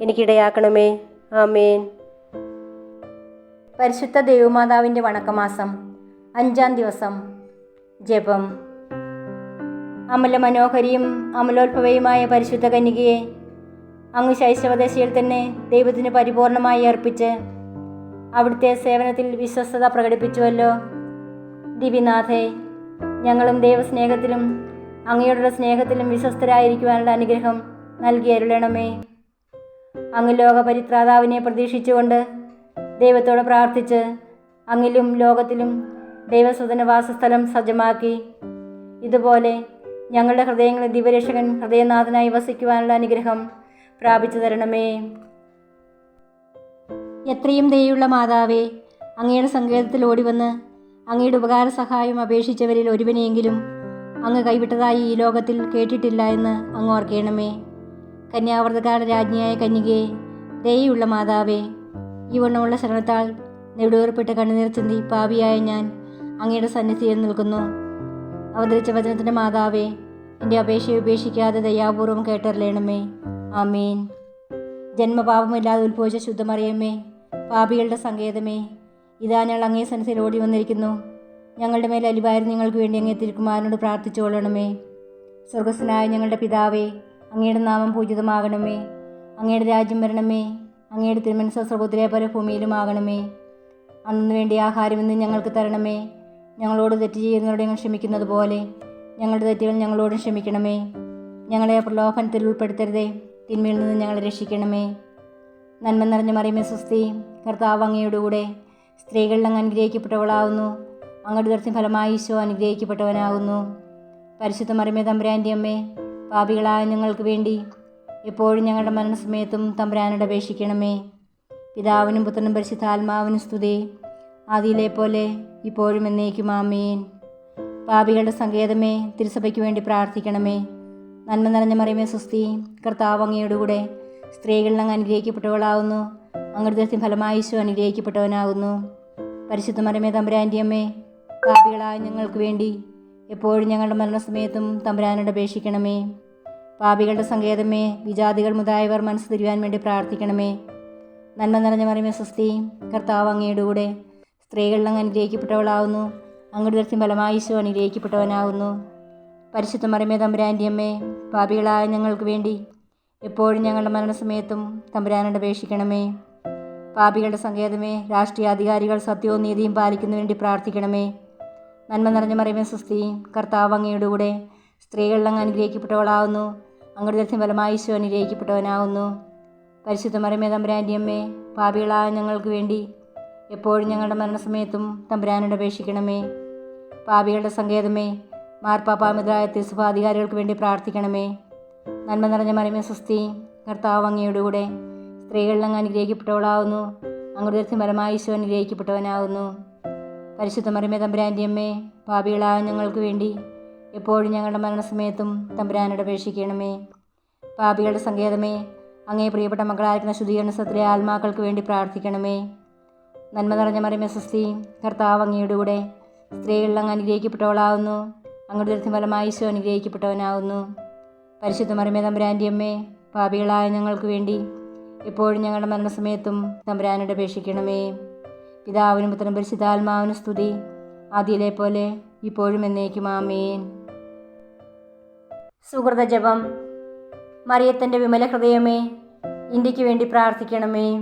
എനിക്കിടയാക്കണമേ. ആമേൻ. പരിശുദ്ധ ദേവമാതാവിന്റെ വണക്കമാസം അഞ്ചാം ദിവസം ജപം. അമല മനോഹരിയും അമലോത്ഭവയുമായ പരിശുദ്ധ കന്യകയെ അങ്ങ് ശൈശവദശയിൽ തന്നെ ദൈവത്തിന് പരിപൂർണമായി അർപ്പിച്ച് അവിടുത്തെ സേവനത്തിൽ വിശ്വസ്തത പ്രകടിപ്പിച്ചുവല്ലോ. ദിവ്യനാഥേ ഞങ്ങളും ദൈവസ്നേഹത്തിലും അങ്ങയുടെ സ്നേഹത്തിലും വിശ്വസ്തരായിരിക്കുവാനുള്ള അനുഗ്രഹം നൽകി അരുളണമേ. അങ്ങ് ലോകപരിത്രാതാവിനെ പ്രതീക്ഷിച്ചുകൊണ്ട് ദൈവത്തോട് പ്രാർത്ഥിച്ച് അങ്ങിലും ലോകത്തിലും ദൈവസുതന വാസസ്ഥലം സജ്ജമാക്കി. ഇതുപോലെ ഞങ്ങളുടെ ഹൃദയങ്ങളെ ദിവരക്ഷകൻ ഹൃദയനാഥനായി വസിക്കുവാനുള്ള അനുഗ്രഹം പ്രാപിച്ചു തരണമേ. എത്രയും ദയുള്ള മാതാവേ അങ്ങയുടെ സങ്കേതത്തിൽ ഓടിവന്ന് അങ്ങയുടെ ഉപകാര സഹായം അപേക്ഷിച്ചവരിൽ ഒരുവനെയെങ്കിലും അങ്ങ് കൈവിട്ടതായി ഈ ലോകത്തിൽ കേട്ടിട്ടില്ല എന്ന് അങ്ങ് ഓർക്കണമേ. കന്യാവർത്തകാരുടെ രാജ്ഞിയായ കന്യകയെ ദയുള്ള മാതാവേ ഈ വണ്ണമുള്ള ശരണത്താൽ നെടുവേർപ്പെട്ട കണ്ണുനീർ ചിന്തി പാപിയായ ഞാൻ അങ്ങയുടെ സന്നിധിയിൽ നിൽക്കുന്നു. അവതരിച്ച വചനത്തിന്റെ മാതാവേ എന്റെ അപേക്ഷയെ ഉപേക്ഷിക്കാതെ ദയാപൂർവം കേട്ടറിയണമേ. ആമീൻ. ജന്മപാപമില്ലാതെ ഉത്ഭവിച്ച ശുദ്ധമറിയമ്മേ പാപികളുടെ സങ്കേതമേ ഇതാ ഞങ്ങൾ അങ്ങേ സന്നിധിയിൽ ഓടി വന്നിരിക്കുന്നു. ഞങ്ങളുടെ മേൽ അലിവായിരുന്നു നിങ്ങൾക്ക് വേണ്ടി അങ്ങേ തിരുക്കുമാരനോട് പ്രാർത്ഥിച്ചുകൊള്ളണമേ. സ്വർഗസ്സനായ ഞങ്ങളുടെ പിതാവേ അങ്ങയുടെ നാമം പൂജിതമാകണമേ. അങ്ങയുടെ രാജ്യം വരണമേ. അങ്ങയുടെ തിരുമനസ സ്വർഗത്തിലെ ഭൂമിയിലുമാകണമേ അന്നു വേണ്ടി ആഹാരം ഇന്ന് ഞങ്ങൾക്ക് തരണമേ. ഞങ്ങളോട് തെറ്റ് ചെയ്യുന്നവരോട് ഞങ്ങൾ ക്ഷമിക്കുന്നത് പോലെ ഞങ്ങളുടെ തെറ്റുകൾ ഞങ്ങളോടും ക്ഷമിക്കണമേ. ഞങ്ങളെ പ്രലോഭനത്തിൽ ഉൾപ്പെടുത്തരുതേ. തിന്മയിൽ നിന്ന് ഞങ്ങളെ രക്ഷിക്കണമേ. നന്മ നിറഞ്ഞ മറിയമേ സുസ്തി. കർത്താവ് അങ്ങയുടെ കൂടെ സ്ത്രീകളിൽ അങ്ങ് അനുഗ്രഹിക്കപ്പെട്ടവളാവുന്നു. അങ്ങോട്ട് ദർശന ഫലമായി ഈശോ അനുഗ്രഹിക്കപ്പെട്ടവനാകുന്നു പരിശുദ്ധ മറിമേ തമ്പുരാന്റെ അമ്മേ പാപികളായ ഞങ്ങൾക്ക് വേണ്ടി എപ്പോഴും ഞങ്ങളുടെ മരണസമയത്തും തമ്പുരാനോട് അപേക്ഷിക്കണമേ. പിതാവിനും പുത്രനും പരിശുദ്ധാത്മാവിനും സ്തുതി. ആദിയിലെ പോലെ ഇപ്പോഴും എന്നേക്കും ആമേൻ. പാപികളുടെ സങ്കേതമേ തിരുസഭയ്ക്ക് വേണ്ടി പ്രാർത്ഥിക്കണമേ. നന്മ നിറഞ്ഞ മറിയമേ സുസ്തി കർത്താവ് അങ്ങയുടെ കൂടെ സ്ത്രീകളിൽ അങ്ങ് അനുഗ്രഹിക്കപ്പെട്ടവളാവുന്നു. അങ്ങോട്ട് ഫലമായി ഈശോ അനുഗ്രഹിക്കപ്പെട്ടവനാകുന്നു. പരിശുദ്ധ മറിയമേ തമ്പുരാന്റെ അമ്മേ പാപികളായ ഞങ്ങൾക്ക് വേണ്ടി എപ്പോഴും ഞങ്ങളുടെ മരണസമയത്തും തമ്പുരാനോട് അപേക്ഷിക്കണമേ. പാപികളുടെ സങ്കേതമേ വിജാതികൾ മുതായവർ മനസ്സ് തിരുവാൻ വേണ്ടി പ്രാർത്ഥിക്കണമേ. നന്മ നിറഞ്ഞ മറിയമേ സ്വസ്തി കർത്താവ് അങ്ങയുടെ കൂടെ സ്ത്രീകളിൽ അങ്ങ് അനുഗ്രഹിക്കപ്പെട്ടവളാവുന്നു. അങ്ങയുടെ ദർശ്യം ഫലമായി ഈശോ അനുഗ്രഹിക്കപ്പെട്ടവനാകുന്നു പരിശുദ്ധ മറിയമേ തമ്പുരാന്റെ അമ്മേ പാപികളായ ഞങ്ങൾക്ക് വേണ്ടി എപ്പോഴും ഞങ്ങളുടെ മരണസമയത്തും തമ്പുരാനോട് അപേക്ഷിക്കണമേ. പാപികളുടെ സങ്കേതമേ രാഷ്ട്രീയ അധികാരികൾ സത്യവും നീതിയും പാലിക്കുന്നതിന് വേണ്ടി പ്രാർത്ഥിക്കണമേ. നന്മ നിറഞ്ഞ മറിയമേ സുസ്തി. കർത്താവ് അങ്ങയുടെ കൂടെ സ്ത്രീകളിൽ അങ്ങ് അനുഗ്രഹിക്കപ്പെട്ടവളാവുന്നു. അങ്ങയുടെ ദർശനം ഫലമായി ഈശോ അനുഗ്രഹിക്കപ്പെട്ടവനാവുന്നു. പരിശുദ്ധ മറിയമേ തമ്പുരാന്റെ അമ്മേ പാപികളായ ഞങ്ങൾക്ക് വേണ്ടി എപ്പോഴും ഞങ്ങളുടെ മരണസമയത്തും തമ്പുരാനോട് അപേക്ഷിക്കണമേ. പാപികളുടെ സങ്കേതമേ മാർപ്പാപ്പാമിതായ തിരുസഭാധികാരികൾക്ക് വേണ്ടി പ്രാർത്ഥിക്കണമേ. നന്മ നിറഞ്ഞ മറിയമേ സുസ്തി. കർത്താവ് അങ്ങയുടെ കൂടെ സ്ത്രീകളിൽ അങ്ങ് അനുഗ്രഹിക്കപ്പെട്ടവളാവുന്നു. അങ്ങയുടെ ദർശനം ഫലമായി ഈശോ അനുഗ്രഹിക്കപ്പെട്ടവനാകുന്നു പരിശുദ്ധ മറിമേ തമ്പുരാന്റെ അമ്മേ പാപികളായ ഞങ്ങൾക്ക് വേണ്ടി എപ്പോഴും ഞങ്ങളുടെ മരണസമയത്തും തമ്പുരാനോട് അപേക്ഷിക്കണമേ. പാപികളുടെ സങ്കേതമേ അങ്ങേ പ്രിയപ്പെട്ട മക്കളായിരിക്കുന്ന ശുദ്ധീകരണ സത്തിലെ ആത്മാക്കൾക്ക് വേണ്ടി പ്രാർത്ഥിക്കണമേ. നന്മ നിറഞ്ഞ മറിമേ സ്വസ്തി കർത്താവ് അങ്ങയുടെ കൂടെ സ്ത്രീകളിൽ അങ്ങ് അനുഗ്രഹിക്കപ്പെട്ടവളാവുന്നു. അങ്ങയുടെ ദൃശ്യം ഫലമായി ഈശോ അനുഗ്രഹിക്കപ്പെട്ടവനാവുന്നു. പരിശുദ്ധ മറിമേ തമ്പുരാന്റെ അമ്മേ പാപികളായ ഞങ്ങൾക്ക് വേണ്ടി എപ്പോഴും ഞങ്ങളുടെ മരണസമയത്തും തമ്പുരാനോട് അപേക്ഷിക്കണമേ. പിതാവിനും പുത്രം പരിശുദ്ധാത്മാവിനും സ്തുതി. ആദ്യയിലെ പോലെ ഇപ്പോഴും എന്നേക്കും ആമീൻ. സുഹൃത ജപം. മറിയത്തിന്റെ വിമല ഹൃദയമേ ഇന്ത്യയ്ക്ക് വേണ്ടി പ്രാർത്ഥിക്കണമേ.